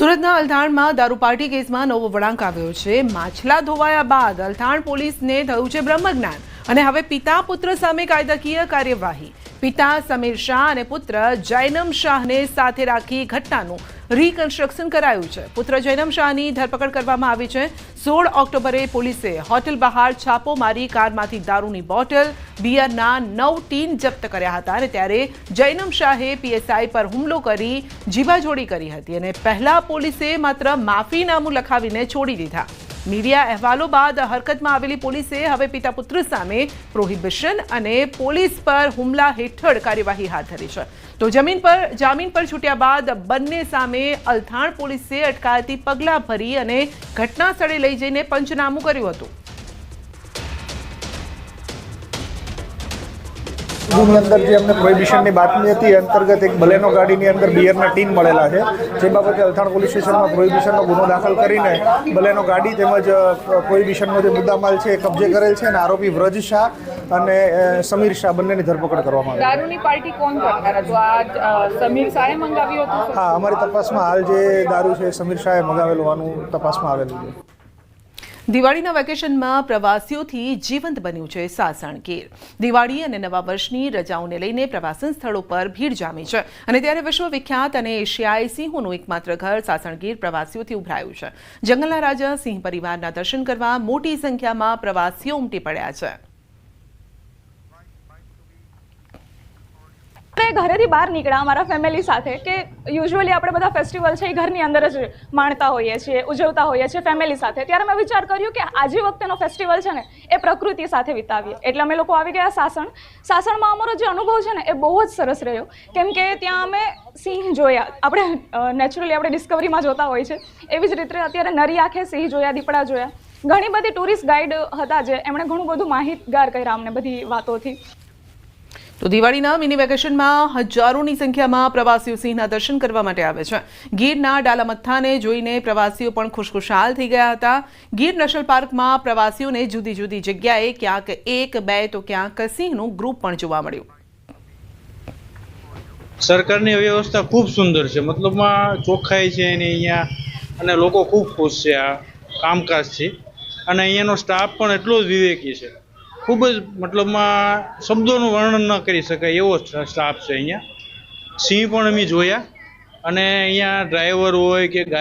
સુરતના અલથાણમાં દારૂ પાર્ટી કેસમાં નવો વળાંક આવ્યો છે. માછલા ધોવાયા બાદ અલથાણ પોલીસને થયું છે બ્રહ્મજ્ઞાન. અને હવે પિતા પુત્ર સામે કાયદાકીય કાર્યવાહી. પિતા સમીર શાહ અને પુત્ર જૈનમ શાહને સાથે રાખી ઘટનાનું રીકન્સ્ટ્રક્શન કરાયું છે. પુત્ર જૈનમ શાહની ધરપકડ કરવામાં આવી છે. સોળ ઓક્ટોબરે પોલીસે હોટેલ બહાર છાપો મારી કારમાંથી દારૂની બોટલ, બિયરના નવ ટીન જપ્ત કર્યા હતા અને ત્યારે જૈનમ શાહે પીએસઆઈ પર હુમલો કરી જીવાજોડી કરી હતી અને પહેલા પોલીસે માત્ર માફીનામું લખાવીને છોડી દીધા. મીડિયા અહેવાલો બાદ હરકતમાં આવેલી પોલીસે હવે પિતા પુત્ર સામે પ્રોહિબિશન અને પોલીસ પર હુમલા હેઠળ કાર્યવાહી હાથ ધરી છે. તો જમીન પર, જામીન પર છૂટ્યા બાદ બંને સામે અલથાણ પોલીસે અટકાયતી પગલાં ભરી અને ઘટના સ્થળે લઈ જઈને પંચનામું કર્યું હતું. ની અંદર જે અમને પ્રોહિબિશનની બાતમી હતી અંતર્ગત એક બલેનો ગાડીની અંદર બિયરના ટીન મળેલા છે. જે બાબતે અલથાણ પોલીસ સ્ટેશનમાં પ્રોહિબિશનનો ગુનો દાખલ કરીને બલેનો ગાડી તેમજ પ્રોહિબિશનનો જે મુદ્દામાલ છે એ કબજે કરેલ છે અને આરોપી વ્રજ શાહ અને સમીર શાહ બંનેની ધરપકડ કરવામાં આવી. દારૂની પાર્ટી કોણ સમીર શાહે મંગાવ્યું હતું? હા અમારી તપાસમાં હાલ જે દારૂ છે સમીર શાહે મંગાવેલું હોવાનું તપાસમાં આવેલું છે. દિવાળીના વેકેશનમાં પ્રવાસીઓથી જીવંત બન્યું છે સાસણ ગીર. દિવાળી અને નવા વર્ષની રજાઓને લઈને પ્રવાસન સ્થળો પર ભીડ જામી છે. અને ત્યારે વિશ્વવિખ્યાત અને એશિયાઈ સિંહોનું એકમાત્ર ઘર સાસણ ગીર પ્રવાસીઓથી ઉભરાયું છે. જંગલના રાજા સિંહ પરિવારના દર્શન કરવા મોટી સંખ્યામાં પ્રવાસીઓ ઉમટી પડ્યા છે. આપણે ઘરેથી બહાર નીકળ્યા અમારા ફેમિલી સાથે, કે યુઝ્યુઅલી આપણે બધા ફેસ્ટિવલ છે એ ઘરની અંદર જ માણતા હોઈએ છીએ, ઉજવતા હોઈએ છીએ ફેમિલી સાથે. ત્યારે મેં વિચાર કર્યું કે આજે વખતેનો ફેસ્ટિવલ છે ને, એ પ્રકૃતિ સાથે વિતાવીએ. એટલે અમે લોકો આવી ગયા સાસણ. સાસણમાં અમારો જે અનુભવ છે ને, એ બહુ જ સરસ રહ્યો. કેમ કે ત્યાં અમે સિંહ જોયા. આપણે નેચરલી આપણે ડિસ્કવરીમાં જોતા હોય છે. એવી જ રીતે અત્યારે નરી આંખે સિંહ જોયા, દીપડા જોયા. ઘણી બધી ટુરિસ્ટ ગાઈડ હતા જે એમણે ઘણું બધું માહિતગાર કર્યા અમને બધી વાતોથી. તો દિવાળીના મિની વેકેશનમાં હજારોની સંખ્યામાં પ્રવાસીઓ સિંહના દર્શન કરવા માટે આવે છે. ગીરના ડાલામથ્થાને જોઈને પ્રવાસીઓ પણ ખુશખુશાલ થઈ ગયા હતા. ગીર નેશનલ પાર્કમાં પ્રવાસીઓને જુદી જુદી જગ્યાએ ક્યાંક એક, બે, તો ક્યાંક સિંહનું ગ્રુપ પણ જોવા મળ્યું. સરકારની વ્યવસ્થા ખૂબ સુંદર છે. મતલબમાં ચોખ્ખાઈ છે એની અહીંયા અને લોકો ખૂબ ખુશ છે આ કામકાજથી અને અહીંયાનો સ્ટાફ પણ એટલો જ વિવેકી છે. ખૂબ જ મતલબમાં શબ્દોનું વર્ણન ન કરી શકાય એવો સ્ટાફ છે અહીંયા. સિંહ પણ અમે જોયા. અને અહીંયા ડ્રાઈવર હોય કે ગાઈડ